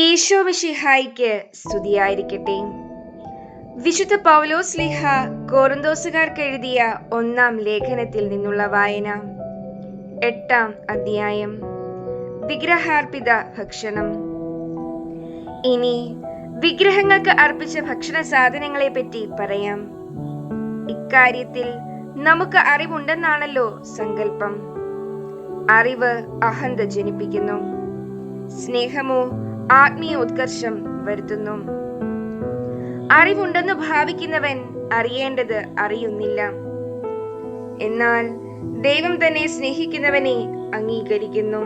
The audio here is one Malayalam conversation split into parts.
ഈശോ മിഷിഹായിക്ക് സ്തുതിയായിരിക്കട്ടെ. വിശുദ്ധ പൗലോസ് ലിഹ കോറന്തോസുകാർക്ക് എഴുതിയ ഒന്നാം ലേഖനത്തിൽ നിന്നുള്ള വായന. എട്ടാം അധ്യായം. വിഗ്രഹാർപ്പിത ഭക്ഷണം. ഇനി വിഗ്രഹങ്ങൾക്ക് അർപ്പിച്ച ഭക്ഷണ സാധനങ്ങളെ പറ്റി പറയാം. ഇക്കാര്യത്തിൽ നമുക്ക് അറിവുണ്ടെന്നാണല്ലോ സങ്കല്പം. അറിവ് അഹന്ത ജനിപ്പിക്കുന്നു. സ്നേഹമോ ആത്മീയ ഉത്കർഷം വരുത്തുന്നു. അറിവുണ്ടെന്ന് ഭാവിക്കുന്നവൻ അറിയേണ്ടത് അറിയുന്നില്ല. എന്നാൽ ദൈവം തന്നെ സ്നേഹിക്കുന്നവനെ അംഗീകരിക്കുന്നു.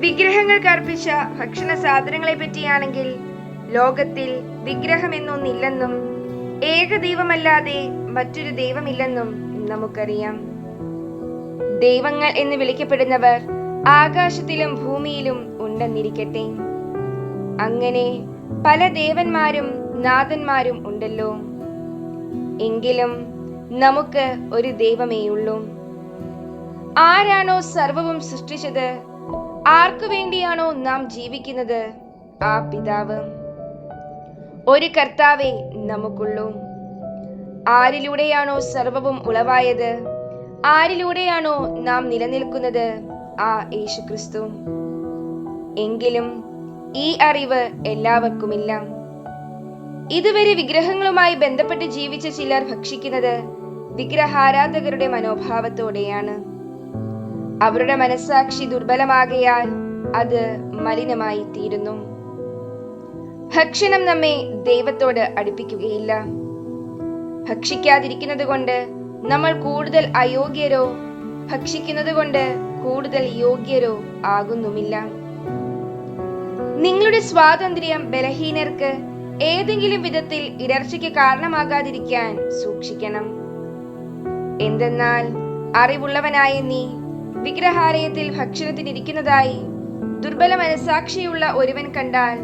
വിഗ്രഹങ്ങൾക്ക് അർപ്പിച്ച ഭക്ഷണ സാധനങ്ങളെ പറ്റിയാണെങ്കിൽ ലോകത്തിൽ വിഗ്രഹമെന്നൊന്നില്ലെന്നും ഏക ദൈവമല്ലാതെ മറ്റൊരു ദൈവമില്ലെന്നും നമുക്കറിയാം. ദൈവങ്ങൾ എന്ന് വിളിക്കപ്പെടുന്നവർ ആകാശത്തിലും ഭൂമിയിലും ഉണ്ടെന്നിരിക്കട്ടെ. അങ്ങനെ പല ദേവന്മാരും നാഥന്മാരും ഉണ്ടല്ലോ. എങ്കിലും നമുക്ക് ഒരു ദൈവമേയുള്ളൂ ആരാണോ സർവവും സൃഷ്ടിച്ചത്? ആർക്കു വേണ്ടിയാണോ നാം ജീവിക്കുന്നത്? ആ പിതാവ്. ഒരു കർത്താവേ നമുക്കുള്ളൂ. ആരിലൂടെയാണോ സർവവും ഉളവായത്? ആരിലൂടെയാണോ നാം നിലനിൽക്കുന്നത്? ആ യേശുക്രിസ്തു. എങ്കിലും ഈ അറിവ് എല്ലാവർക്കുമില്ല. ഇതുവരെ വിഗ്രഹങ്ങളുമായി ബന്ധപ്പെട്ട് ജീവിച്ച ചിലർ ഭക്ഷിക്കുന്നത് വിഗ്രഹാരാധകരുടെ മനോഭാവത്തോടെയാണ്. അവരുടെ മനസ്സാക്ഷി ദുർബലമാകയാൽ അത് മലിനമായി തീരുന്നു. ഭക്ഷണം നമ്മെ ദൈവത്തോട് അടുപ്പിക്കുകയില്ല. ഭക്ഷിക്കാതിരിക്കുന്നത് കൊണ്ട് നമ്മൾ കൂടുതൽ അയോഗ്യരോ ഭക്ഷിക്കുന്നത് കൊണ്ട് കൂടുതൽ യോഗ്യരോ ആകുന്നുമില്ല. നിങ്ങളുടെ സ്വാതന്ത്ര്യം ബലഹീനർക്ക് ഏതെങ്കിലും വിധത്തിൽ ഇടർച്ചയ്ക്ക് കാരണമാകാതിരിക്കാൻ സൂക്ഷിക്കണം. എന്തെന്നാൽ അറിവുള്ളവനായ നീ വിഗ്രഹാലയത്തിൽ ഭക്ഷണത്തിനിരിക്കുന്നതായി ദുർബല മനസാക്ഷിയുള്ള ഒരുവൻ കണ്ടാൽ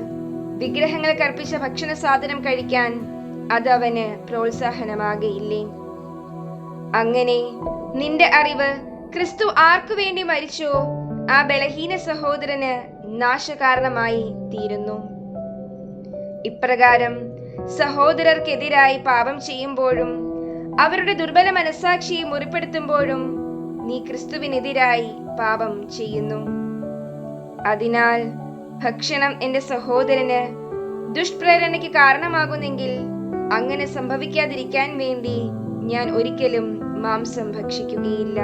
വിഗ്രഹങ്ങൾ കർപ്പിച്ച ഭക്ഷണ സാധനം കഴിക്കാൻ അത് അവന് പ്രോത്സാഹനമാകയില്ലേ? അങ്ങനെ നിന്റെ അറിവ് ക്രിസ്തു ആർക്കു വേണ്ടി മരിച്ചോ? ആ ബലഹീന സഹോദരന് നാശകാരണമായി തീരുന്നു. ഇപ്രകാരം സഹോദരർക്കെതിരായി പാപം ചെയ്യുമ്പോഴും അവരുടെ ദുർബല മനസാക്ഷിയെ മുറിപ്പെടുത്തുമ്പോഴും നീ ക്രിസ്തുവിനെതിരായി പാപം ചെയ്യുന്നു. അതിനാൽ ഭക്ഷണം എന്റെ സഹോദരന് ദുഷ്പ്രേരണയ്ക്ക് കാരണമാകുന്നെങ്കിൽ അങ്ങനെ സംഭവിക്കാതിരിക്കാൻ വേണ്ടി ഞാൻ ഒരിക്കലും മാംസം ഭക്ഷിക്കുകയില്ല.